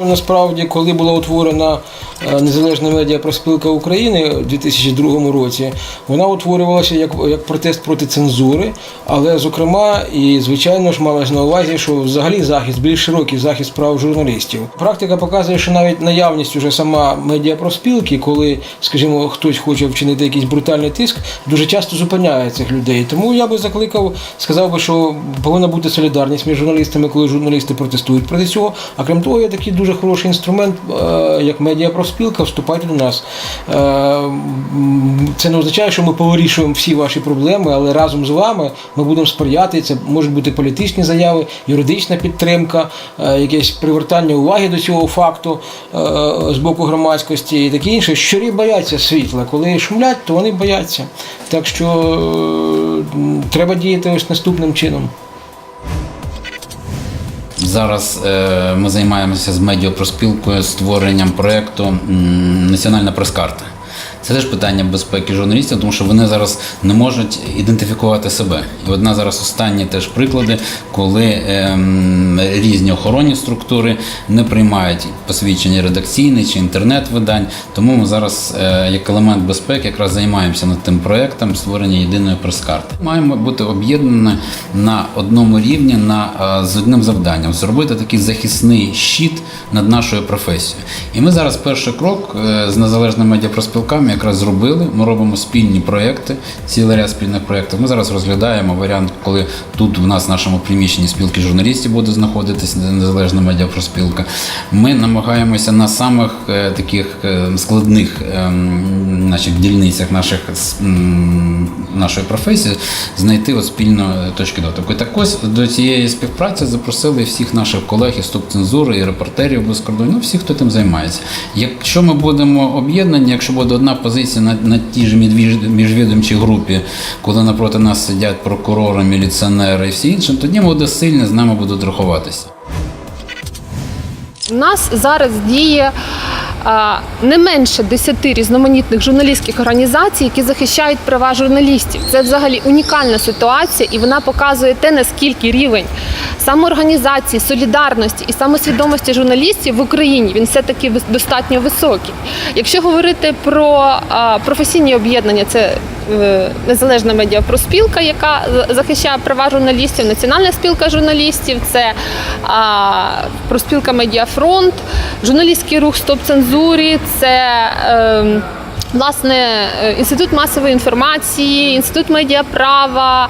Насправді, коли була утворена е, незалежна медіапроспілка України у 2002 році, вона утворювалася як, як протест проти цензури, але зокрема і звичайно ж малось на увазі, що взагалі захист більш широкий захист прав журналістів. Практика показує, що навіть наявність уже сама медіапроспілки, коли, скажімо, хтось хоче вчинити якийсь брутальний тиск, дуже часто зупиняє цих людей. Тому я би закликав, сказав би, що повинна бути солідарність між журналістами, коли журналісти протестують проти цього. А крім того, є такий дуже хороший інструмент, е, як медіапроспілка, вступайте до нас. Е, Це не означає, що ми повирішуємо всі ваші проблеми, але разом з вами ми будемо сприяти. Це можуть бути політичні заяви, юридична підтримка, е, якесь привертання уваги до цього факту з боку громадськості і таке інше. Щурі бояться світла. Коли шумлять, то вони бояться. Так що треба діяти ось наступним чином. Зараз е, ми займаємося з медіапроспілкою створенням проєкту Національна прес-карта. Це теж питання безпеки журналістів, тому що вони зараз не можуть ідентифікувати себе. І одна зараз останні теж приклади, коли ем, різні охоронні структури не приймають посвідчення редакційних чи інтернет-видань. Тому ми зараз, е, як елемент безпеки, якраз займаємося над тим проєктом створення єдиної прес-карти. Маємо бути об'єднані на одному рівні на, е, з одним завданням зробити такий захисний щит над нашою професією. І ми зараз перший крок е, з незалежними медіапроспілками якраз зробили. Ми робимо спільні проекти, цілий ряд спільних проєктів. Ми зараз розглядаємо варіант, коли тут в нас в нашому приміщенні спілки журналістів буде знаходитися незалежна медіапроспілка. Ми намагаємося на самих е, таких е, складних е, м, значить, дільницях наших нашої професії знайти от спільну е, точки дотику. І так ось до цієї співпраці запросили всіх наших колег із стоп-цензури і репортерів без кордону, ну, всіх, хто тим займається. Якщо ми будемо об'єднані, якщо буде одна позиція на, на тій ж міжвід- міжвідомчій групі, коли напроти нас сидять прокурори, міліціонери і всі інші, тоді ми буде сильні, з нами будуть рахуватися. У нас зараз діє не менше 10 різноманітних журналістських організацій, які захищають права журналістів. Це взагалі унікальна ситуація, і вона показує те, наскільки рівень самоорганізації, солідарності і самосвідомості журналістів в Україні він все таки достатньо високий. Якщо говорити про професійні об'єднання, це е, незалежна медіапроспілка, яка захищає права журналістів, національна спілка журналістів, це а, проспілка Медіафронт, журналістський рух Стоп цензурі, це. ем, Власне, е, інститут масової інформації, інститут медіаправа,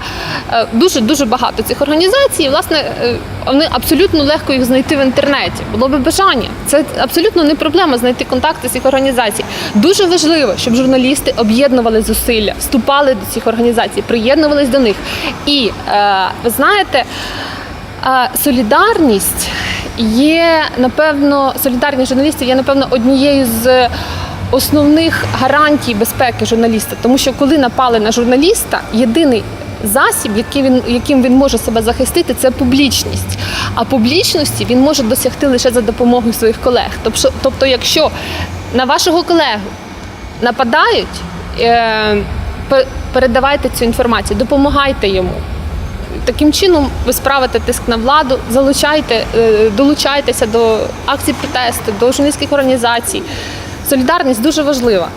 е, дуже дуже багато цих організацій. Власне, е, вони абсолютно легко їх знайти в інтернеті. Було би бажання. Це абсолютно не проблема знайти контакти цих організацій. Дуже важливо, щоб журналісти об'єднували зусилля, вступали до цих організацій, приєднувались до них. І ви знаєте. Солідарність є, напевно, солідарність журналістів є, напевно, однією з основних гарантій безпеки журналіста. Тому що коли напали на журналіста, єдиний засіб, який він, яким він може себе захистити, це публічність. А публічності він може досягти лише за допомогою своїх колег. Тобто, тобто якщо на вашого колегу нападають, е, передавайте цю інформацію, допомагайте йому. Таким чином ви справите тиск на владу, залучайте, е, долучайтеся до акцій протесту, до журналістських організацій. Солідарність дуже важлива.